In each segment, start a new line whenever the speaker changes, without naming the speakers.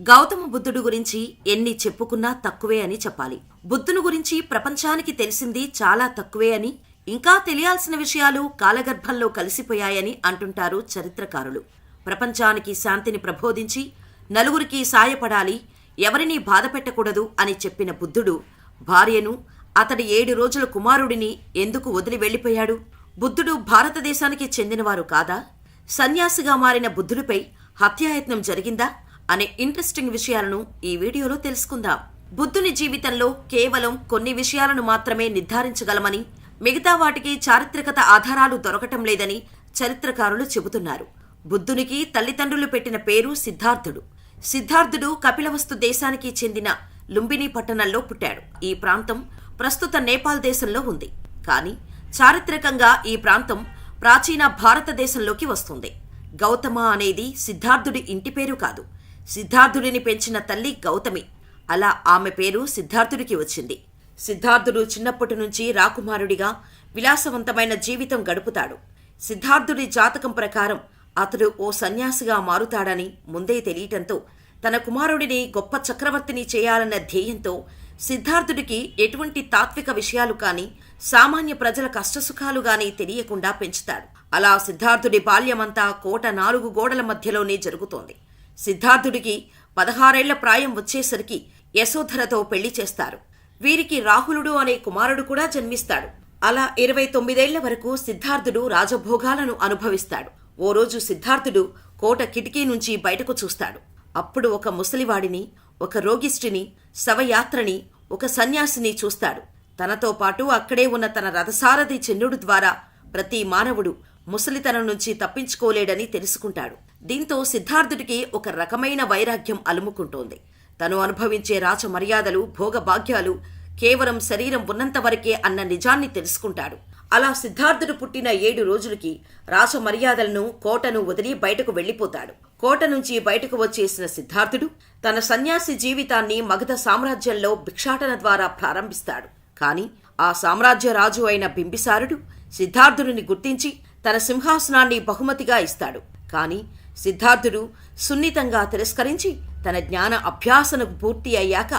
గౌతమ బుద్ధుడు గురించి ఎన్ని చెప్పుకున్నా తక్కువే అని చెప్పాలి. బుద్ధుని గురించి ప్రపంచానికి తెలిసింది చాలా తక్కువే అని ఇంకా తెలియాల్సిన విషయాలు కాలగర్భంలో కలిసిపోయాయని అంటుంటారు చరిత్రకారులు. ప్రపంచానికి శాంతిని ప్రబోధించి నలుగురికి సాయపడాలి ఎవరినీ బాధ పెట్టకూడదు అని చెప్పిన బుద్ధుడు భార్యను అతడి ఏడు రోజుల కుమారుడిని ఎందుకు వదిలి వెళ్ళిపోయాడు బుద్ధుడు భారతదేశానికి చెందినవారు కాదా? సన్యాసిగా మారిన బుద్ధుడిపై హత్యాయత్నం జరిగిందా? అనే ఇంట్రెస్టింగ్ విషయాలను ఈ వీడియోలో తెలుసుకుందాం. బుద్ధుని జీవితంలో కేవలం కొన్ని విషయాలను మాత్రమే నిర్ధారించగలమని మిగతా వాటికి చారిత్రకత ఆధారాలు దొరకటం లేదని చరిత్రకారులు చెబుతున్నారు. బుద్ధునికి తల్లిదండ్రులు పెట్టిన పేరు సిద్ధార్థుడు. సిద్ధార్థుడు కపిలవస్తు దేశానికి చెందిన లుంబిని పట్టణంలో పుట్టాడు. ఈ ప్రాంతం ప్రస్తుత నేపాల్ దేశంలో ఉంది. కానీ చారిత్రకంగా ఈ ప్రాంతం ప్రాచీన భారతదేశంలోకి వస్తుంది. గౌతమ అనేది సిద్ధార్థుడి ఇంటి పేరు కాదు. సిద్ధార్థుడిని పెంచిన తల్లి గౌతమి. అలా ఆమె పేరు సిద్ధార్థుడికి వచ్చింది. సిద్ధార్థుడు చిన్నప్పటి నుంచి రాకుమారుడిగా విలాసవంతమైన జీవితం గడుపుతాడు. సిద్ధార్థుడి జాతకం ప్రకారం అతడు ఓ సన్యాసిగా మారుతాడని ముందే తెలియటంతో తన కుమారుడిని గొప్ప చక్రవర్తిని చేయాలన్న ధ్యేయంతో సిద్ధార్థుడికి ఎటువంటి తాత్విక విషయాలు కానీ సామాన్య ప్రజల కష్టసుఖాలు గాని తెలియకుండా పెంచుతాడు. అలా సిద్ధార్థుడి బాల్యమంతా కోట నాలుగు గోడల మధ్యలోనే జరుగుతోంది. సిద్ధార్థుడికి పదహారేళ్ళ ప్రాయం వచ్చేసరికి యశోధరతో పెళ్ళి చేస్తారు. వీరికి రాహులుడు అనే కుమారుడు కూడా జన్మిస్తాడు. అలా ఇరవై తొమ్మిదేళ్ళ వరకు సిద్ధార్థుడు రాజభోగాలను అనుభవిస్తాడు. ఓ రోజు సిద్ధార్థుడు కోట కిటికీ నుంచి బయటకు చూస్తాడు. అప్పుడు ఒక ముసలివాడిని ఒక రోగిష్టిని శవయాత్రని ఒక సన్యాసిని చూస్తాడు. తనతో పాటు అక్కడే ఉన్న తన రథసారథి చెన్నుడు ద్వారా ప్రతి మానవుడు ముసలితనం నుంచి తప్పించుకోలేడని తెలుసుకుంటాడు. దీంతో సిద్ధార్థుడికి ఒక రకమైన వైరాగ్యం అలుముకుంటోంది. తను అనుభవించే రాచ మర్యాదలు భోగభాగ్యాలు కేవలం శరీరం ఉన్నంత వరకే అన్న నిజాన్ని తెలుసుకుంటాడు. అలా సిద్ధార్థుడు పుట్టిన ఏడు రోజులకి రాచ మర్యాదలను కోటను వదిలి బయటకు వెళ్ళిపోతాడు కోట నుంచి బయటకు వచ్చేసిన సిద్ధార్థుడు తన సన్యాసి జీవితాన్ని మగధ సామ్రాజ్యంలో భిక్షాటన ద్వారా ప్రారంభిస్తాడు. కాని ఆ సామ్రాజ్య రాజు అయిన బింబిసారుడు సిద్ధార్థుడిని గుర్తించి తన సింహాసనాన్ని బహుమతిగా ఇస్తాడు. కాని సిద్ధార్థుడు సున్నితంగా తిరస్కరించి తన జ్ఞాన అభ్యాసనకు పూర్తి అయ్యాక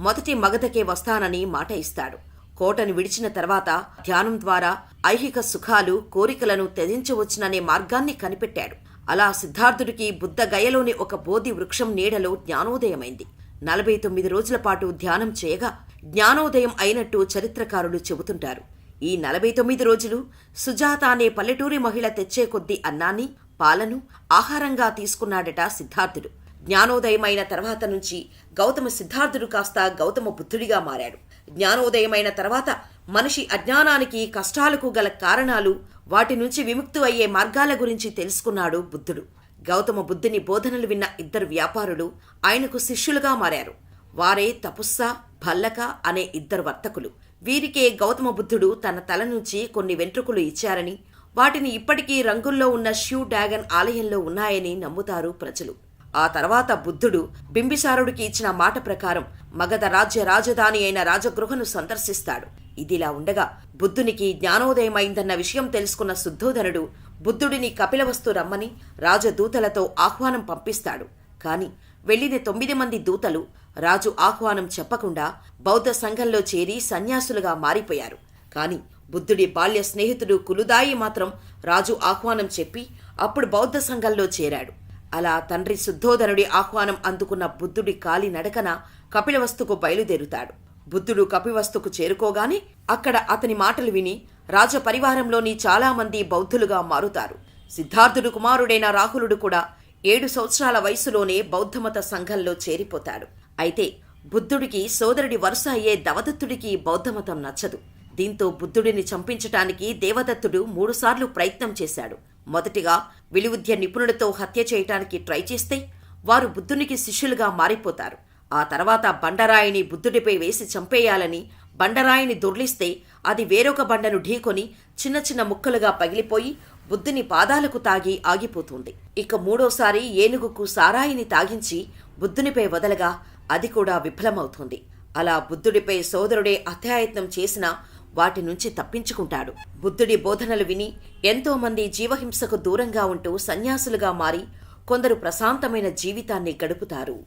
మొదటి మగధకే వస్తానని మాట ఇస్తాడు. కోటను విడిచిన తర్వాత ధ్యానం ద్వారా ఐహిక సుఖాలు కోరికలను త్యజించవచ్చుననే మార్గాన్ని కనిపెట్టాడు. అలా సిద్ధార్థుడికి బుద్ధగయలోని ఒక బోధి వృక్షం నీడలో జ్ఞానోదయమైంది. నలభై తొమ్మిది రోజుల పాటు ధ్యానం చేయగా జ్ఞానోదయం అయినట్టు చరిత్రకారులు చెబుతుంటారు. ఈ నలభై తొమ్మిది రోజులు సుజాత అనే పల్లెటూరి మహిళ తెచ్చే కొద్దీ అన్నాన్ని పాలను ఆహారంగా తీసుకున్నాడట సిద్ధార్థుడు. జ్ఞానోదయమైన తర్వాత నుంచి గౌతమ సిద్ధార్థుడు కాస్త గౌతమ బుద్ధుడిగా మారాడు. జ్ఞానోదయమైన తర్వాత మనిషి అజ్ఞానానికి కష్టాలకు గల కారణాలు వాటి నుంచి విముక్తు అయ్యే మార్గాల గురించి తెలుసుకున్నాడు బుద్ధుడు. గౌతమ బుద్ధుని బోధనలు విన్న ఇద్దరు వ్యాపారులు ఆయనకు శిష్యులుగా మారారు. వారే తపుస్స భల్లక అనే ఇద్దరు వర్తకులు. వీరికే గౌతమ బుద్ధుడు తన తల నుంచి కొన్ని వెంట్రుకలు ఇచ్చారని వాటిని ఇప్పటికీ రంగుల్లో ఉన్న ష్యూ డ్యాగన్ ఆలయంలో ఉన్నాయని నమ్ముతారు ప్రజలు. ఆ తర్వాత బుద్ధుడు బింబిసారుడికి ఇచ్చిన మాట ప్రకారం మగధ రాజ్య రాజధాని అయిన రాజగృహను సందర్శిస్తాడు. ఇదిలా ఉండగా బుద్ధునికి జ్ఞానోదయమైందన్న విషయం తెలుసుకున్న శుద్ధోధనుడు బుద్ధుడిని కపిలవస్తు రమ్మని రాజదూతలతో ఆహ్వానం పంపిస్తాడు. కాని వెళ్ళిన తొమ్మిది మంది దూతలు రాజు ఆహ్వానం చెప్పకుండా బౌద్ధ సంఘంలో చేరి సన్యాసులుగా మారిపోయారు. కాని బుద్ధుడి బాల్య స్నేహితుడు కులుదాయి మాత్రం రాజు ఆహ్వానం చెప్పి అప్పుడు బౌద్ధ సంఘంలో చేరాడు. అలా తండ్రి శుద్ధోధనుడి ఆహ్వానం అందుకున్న బుద్ధుడి కాలి నడకన కపిలవస్తుకు బయలుదేరుతాడు. బుద్ధుడు కపివస్తుకు చేరుకోగానే అక్కడ అతని మాటలు విని రాజపరివారంలోని చాలామంది బౌద్ధులుగా మారుతారు. సిద్ధార్థుడు కుమారుడైన రాహులుడు కూడా ఏడు సంవత్సరాల వయసులోనే బౌద్ధమత సంఘంలో చేరిపోతాడు. అయితే బుద్ధుడికి సోదరుడి వరుస అయ్యే దవదత్తుడికి బౌద్ధమతం నచ్చదు. దీంతో బుద్ధుడిని చంపించటానికి దేవదత్తుడు మూడుసార్లు ప్రయత్నం చేశాడు. మొదటిగా విలువిద్య నిపుణులతో హత్య చేయటానికి ట్రై చేస్తే వారు బుద్ధునికి శిష్యులుగా మారిపోతారు. ఆ తర్వాత బండరాయిని బుద్ధుడిపై వేసి చంపేయాలని బండరాయిని దొర్లిస్తే అది వేరొక బండను ఢీకొని చిన్న చిన్న ముక్కలుగా పగిలిపోయి బుద్ధుని పాదాలకు తాగి ఆగిపోతుంది. ఇక మూడోసారి ఏనుగుకు సారాయిని తాగించి బుద్ధునిపై వదలగా అది కూడా విఫలమవుతుంది. అలా బుద్ధుడిపై సోదరుడే అత్యాయత్నం చేసినా వాటి నుంచి తప్పించుకుంటాడు. బుద్ధుడి బోధనలు విని ఎంతో మంది జీవహింసకు దూరంగా ఉంటూ సన్యాసులుగా మారి కొందరు ప్రశాంతమైన జీవితాన్ని గడుపుతారు.